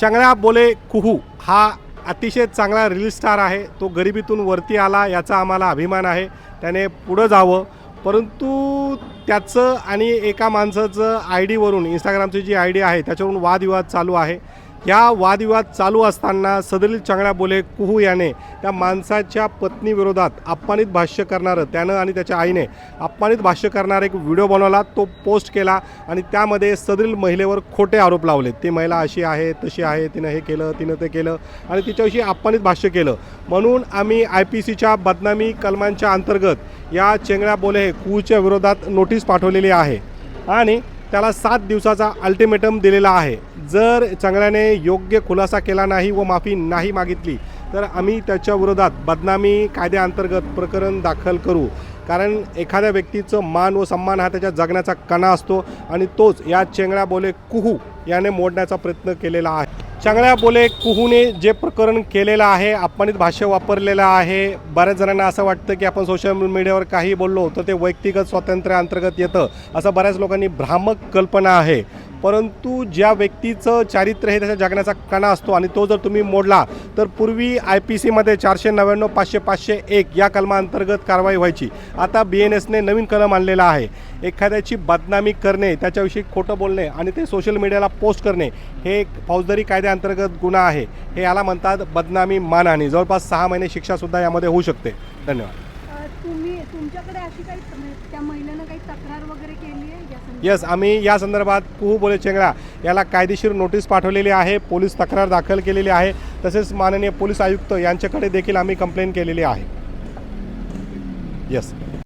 चंगळ्या बोले कुहू हा अतिशय चांगला रील स्टार आहे. तो गरिबीतून वरती आला याचा आम्हाला अभिमान आहे. त्याने पुढं जावं. परंतु त्याचं आणि एका माणसाचं आय डीवरून इंस्टाग्रामची जी आय डी आहे त्याच्यावरून वादविवाद चालू आहे. या वादविवाद चालू असताना सदरील चांगल्या बोले कुहू याने त्या माणसाच्या पत्नीविरोधात अपमानित भाष्य करणारं त्यानं आणि त्याच्या आईने अपमानित भाष्य करणारा एक व्हिडिओ बनवला तो पोस्ट केला आणि त्यामध्ये सदरील महिलेवर खोटे आरोप लावले. ती महिला अशी आहे तशी आहे तिनं हे केलं तिनं ते केलं आणि तिच्याविषयी अपमानित भाष्य केलं. म्हणून आम्ही आय पी सीच्या बदनामी कलमांच्या अंतर्गत या चेंगळ्या बोले कुहूच्या विरोधात नोटीस पाठवलेली आहे. आणि त्याला सात दिवसाचा अल्टिमेटम दिलेला आहे. जर चांगल्याने योग्य खुलासा केला नाही व माफी नाही मागितली तर आम्ही त्याच्या विरोधात बदनामी कायद्याअंतर्गत प्रकरण दाखल करू. कारण एखाद्या व्यक्तीचं मान व सन्मान हा त्याच्या जगण्याचा कणा असतो आणि तोच या चेंगळ्या बोले कुहू याने मोडण्याचा प्रयत्न केलेला आहे. चांगल्या बोले कुहूने जे प्रकरण केलेलं आहे अपमानित भाष्य वापरलेलं आहे बऱ्याच जणांना असं वाटतं की आपण सोशल मीडियावर काही बोललो तर ते वैयक्तिक स्वातंत्र्य अंतर्गत येतं असं बऱ्याच लोकांनी भ्रामक कल्पना आहे. परंतु ज्या व्यक्तीचं चारित्र्य हे त्याच्या जगण्याचा कणा असतो आणि तो जर तुम्ही मोडला तर पूर्वी आय पी सीमध्ये चारशे नव्याण्णव पाचशे पाचशे एक या कलमाअंतर्गत कारवाई व्हायची. आता बी एन एसने नवीन कलम आणलेला आहे. एखाद्याची बदनामी करणे त्याच्याविषयी खोटं बोलणे आणि ते सोशल मीडियाला पोस्ट करणे हे एक फौजदारी कायद्याअंतर्गत गुन्हा आहे. हे याला म्हणतात बदनामी मानहानी. जवळपास सहा महिने शिक्षासुद्धा यामध्ये होऊ शकते. धन्यवाद. तुमच्याकडे अशी काही म्हणजे त्या महिलेनं काही तक्रार वगैरे केली आहे येस आम्ही या संदर्भात कुहू बोले चेंगळा याला कायदेशीर नोटीस पाठवलेली आहे पोलीस तक्रार दाखल केलेली आहे तसेच माननीय पोलीस आयुक्त यांच्याकडे देखील आम्ही कंप्लेंट केलेली आहे. येस